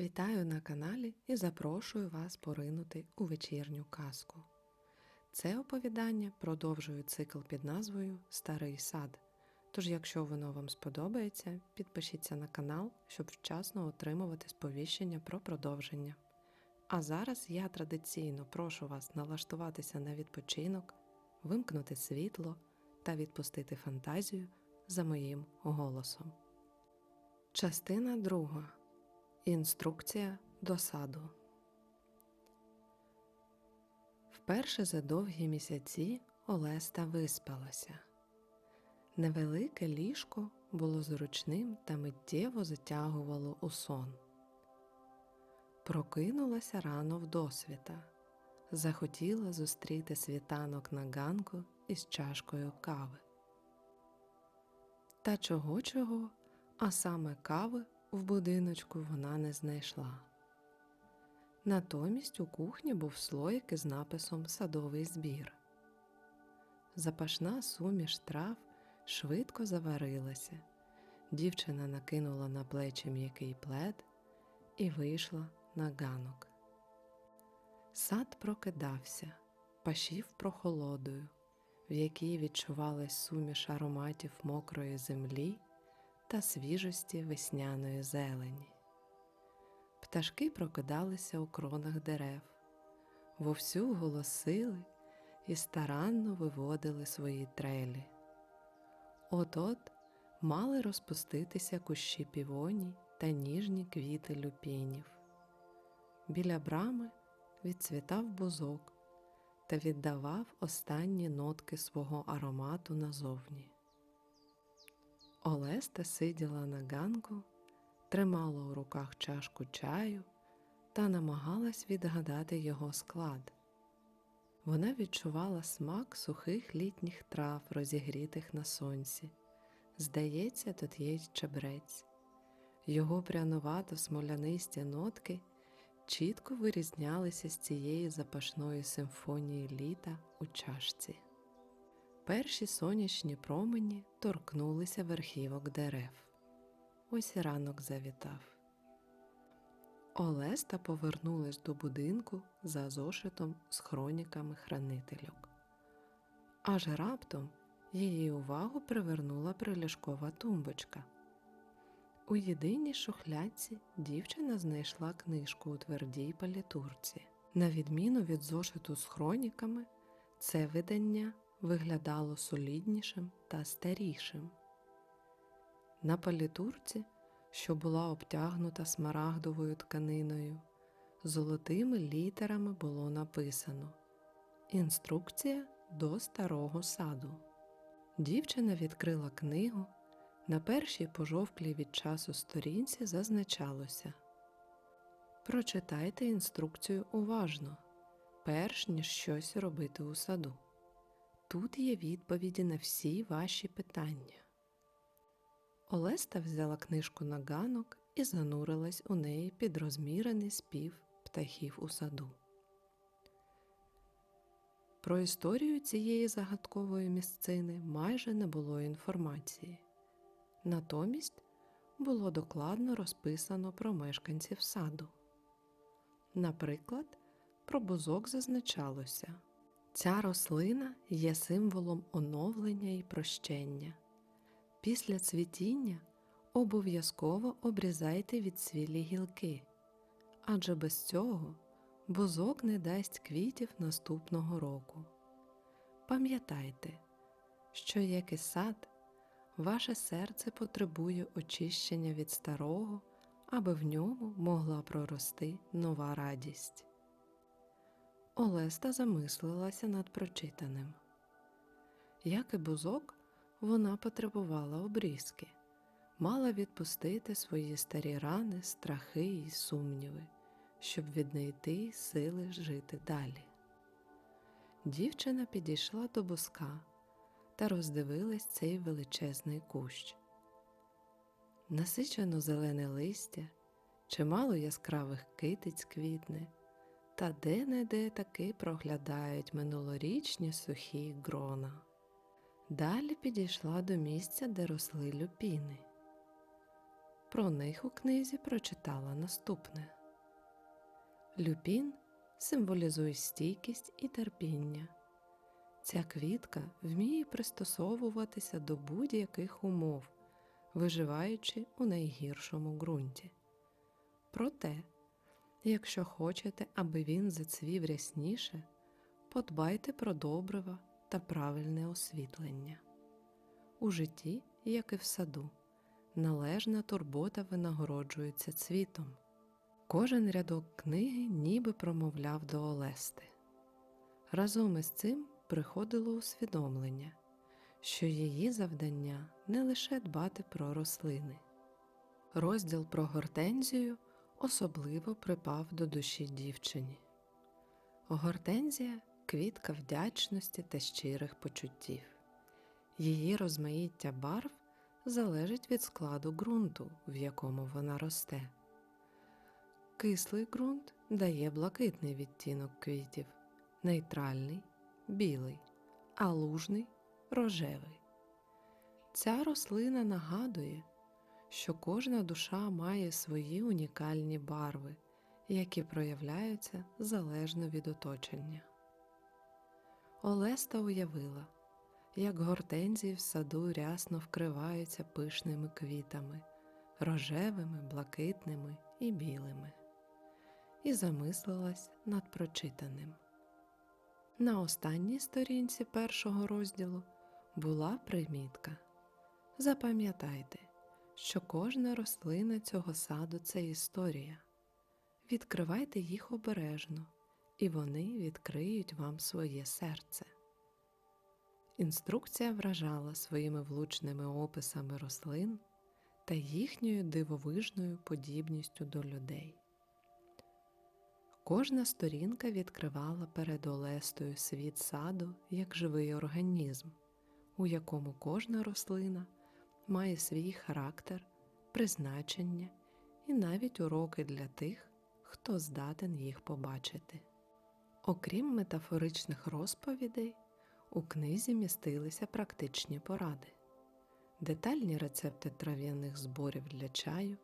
Вітаю на каналі і запрошую вас поринути у вечірню казку. Це оповідання продовжує цикл під назвою Старий сад. Тож, якщо воно вам сподобається, підпишіться на канал, щоб вчасно отримувати сповіщення про продовження. А зараз я традиційно прошу вас налаштуватися на відпочинок, вимкнути світло та відпустити фантазію за моїм голосом. Частина друга. Інструкція до саду. Вперше за довгі місяці Олеста виспалася. Невелике ліжко було зручним та миттєво затягувало у сон. Прокинулася рано вдосвіта, захотіла зустріти світанок на ганку із чашкою кави. Та чого чого, а саме кави в будиночку вона не знайшла. Натомість у кухні був слоїк із написом Садовий збір. Запашна суміш трав швидко заварилася. Дівчина накинула на плечі м'який плед і вийшла на ганок. Сад прокидався, пашів прохолодою, в якій відчувалась суміш ароматів мокрої землі та свіжості весняної зелені. Пташки прокидалися у кронах дерев, вовсю голосили і старанно виводили свої трелі. От-от мали розпуститися кущі півоній та ніжні квіти люпінів. Біля брами відцвітав бузок та віддавав останні нотки свого аромату назовні. Олеста сиділа на ганку, тримала у руках чашку чаю та намагалась відгадати його склад. Вона відчувала смак сухих літніх трав, розігрітих на сонці. Здається, тут є й чебрець. Його прянувато смолянисті нотки чітко вирізнялися з цієї запашної симфонії літа у чашці. Перші сонячні промені торкнулися верхівок дерев. Ось ранок завітав. Олеста повернулась до будинку за зошитом з хроніками хранительок. Аж раптом її увагу привернула приліжкова тумбочка. У єдиній шухлядці дівчина знайшла книжку у твердій палітурці. На відміну від зошиту з хроніками, це видання виглядало соліднішим та старішим. На палітурці, що була обтягнута смарагдовою тканиною, золотими літерами було написано Інструкція до старого саду. Дівчина відкрила книгу. На першій пожовклій від часу сторінці зазначалося Прочитайте інструкцію уважно, перш ніж щось робити у саду. Тут є відповіді на всі ваші питання. Олеста взяла книжку на ганок і занурилась у неї під розмірений спів птахів у саду. Про історію цієї загадкової місцини майже не було інформації. Натомість було докладно розписано про мешканців саду. Наприклад, про бузок зазначалося. Ця рослина є символом оновлення і прощення. Після цвітіння обов'язково обрізайте відсвілі гілки, адже без цього бузок не дасть квітів наступного року. Пам'ятайте, що як і сад, ваше серце потребує очищення від старого, аби в ньому могла прорости нова радість. Олеста замислилася над прочитаним. Як і бузок, вона потребувала обрізки, мала відпустити свої старі рани, страхи і сумніви, щоб віднайти сили жити далі. Дівчина підійшла до бузка та роздивилась цей величезний кущ. Насичено зелене листя, чимало яскравих китиць квітне та де-не-де таки проглядають минулорічні сухі грона. Далі підійшла до місця, де росли люпіни. Про них у книзі прочитала наступне: Люпін символізує стійкість і терпіння. Ця квітка вміє пристосовуватися до будь-яких умов, виживаючи у найгіршому ґрунті. Проте, якщо хочете, аби він зацвів рясніше, подбайте про добрива та правильне освітлення. У житті, як і в саду, належна турбота винагороджується цвітом. Кожен рядок книги ніби промовляв до Олести. Разом із цим приходило усвідомлення, що її завдання не лише дбати про рослини. Розділ про гортензію особливо припав до душі дівчині. Гортензія квітка вдячності та щирих почуттів. Її розмаїття барв залежить від складу ґрунту, в якому вона росте. Кислий ґрунт дає блакитний відтінок квітів, нейтральний білий, а лужний рожевий. Ця рослина нагадує, що кожна душа має свої унікальні барви, які проявляються залежно від оточення. Олеста уявила, як гортензії в саду рясно вкриваються пишними квітами, рожевими, блакитними і білими, і замислилась над прочитаним. На останній сторінці першого розділу була примітка. Запам'ятайте, що кожна рослина цього саду це історія. Відкривайте їх обережно, і вони відкриють вам своє серце. Інструкція вражала своїми влучними описами рослин та їхньою дивовижною подібністю до людей. Кожна сторінка відкривала перед Олестою світ саду як живий організм, у якому кожна рослина має свій характер, призначення і навіть уроки для тих, хто здатен їх побачити. Окрім метафоричних розповідей, у книзі містилися практичні поради, детальні рецепти трав'яних зборів для чаю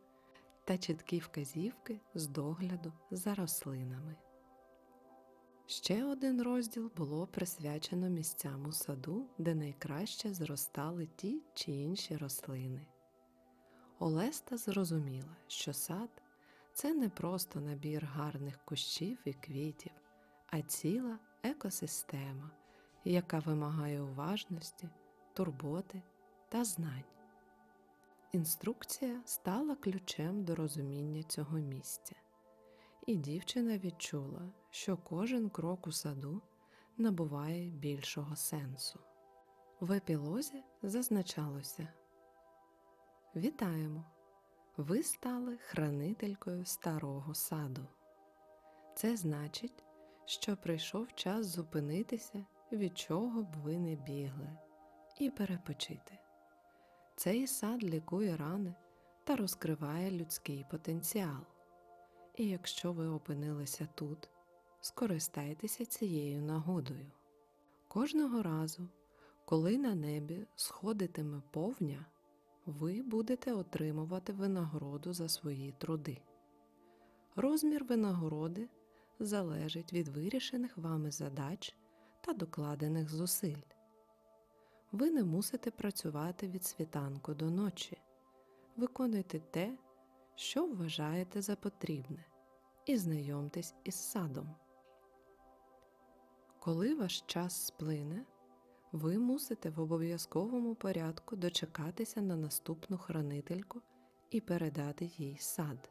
та чіткі вказівки з догляду за рослинами. Ще один розділ було присвячено місцям у саду, де найкраще зростали ті чи інші рослини. Олеста зрозуміла, що сад це не просто набір гарних кущів і квітів, а ціла екосистема, яка вимагає уважності, турботи та знань. Інструкція стала ключем до розуміння цього місця, і дівчина відчула, що кожен крок у саду набуває більшого сенсу. В епілозі зазначалося Вітаємо! Ви стали хранителькою старого саду. Це значить, що прийшов час зупинитися, від чого б ви не бігли, і перепочити. Цей сад лікує рани та розкриває людський потенціал. І якщо ви опинилися тут, скористайтеся цією нагодою. Кожного разу, коли на небі сходитиме повня, ви будете отримувати винагороду за свої труди. Розмір винагороди залежить від вирішених вами задач та докладених зусиль. Ви не мусите працювати від світанку до ночі. Виконуйте те, що вважаєте за потрібне, і знайомтесь із садом. Коли ваш час сплине, ви мусите в обов'язковому порядку дочекатися на наступну хранительку і передати їй сад.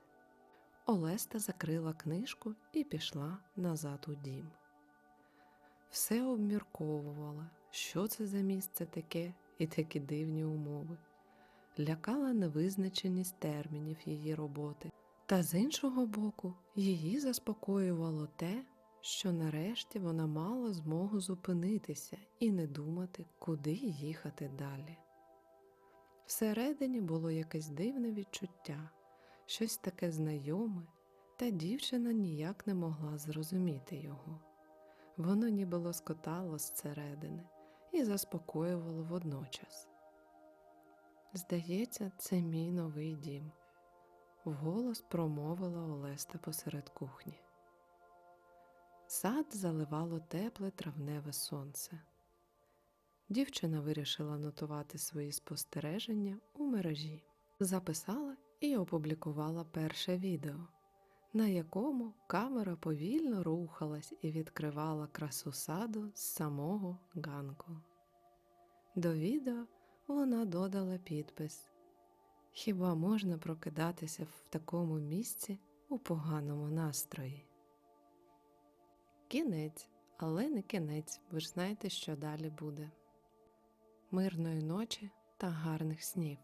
Олеста закрила книжку і пішла назад у дім. Все обмірковувала, що це за місце таке і такі дивні умови, лякала невизначеність термінів її роботи, та з іншого боку, її заспокоювало те, що нарешті вона мала змогу зупинитися і не думати, куди їхати далі. Всередині було якесь дивне відчуття, щось таке знайоме, та дівчина ніяк не могла зрозуміти його. Воно ніби лоскотало зсередини і заспокоювало водночас. Здається, це мій новий дім, вголос промовила Олеста посеред кухні. Сад заливало тепле травневе сонце. Дівчина вирішила нотувати свої спостереження у мережі, записала і опублікувала перше відео, на якому камера повільно рухалась і відкривала красу саду з самого ганку. До відео вона додала підпис Хіба можна прокидатися в такому місці у поганому настрої? Кінець, але не кінець, ви ж знаєте, що далі буде. Мирної ночі та гарних снів.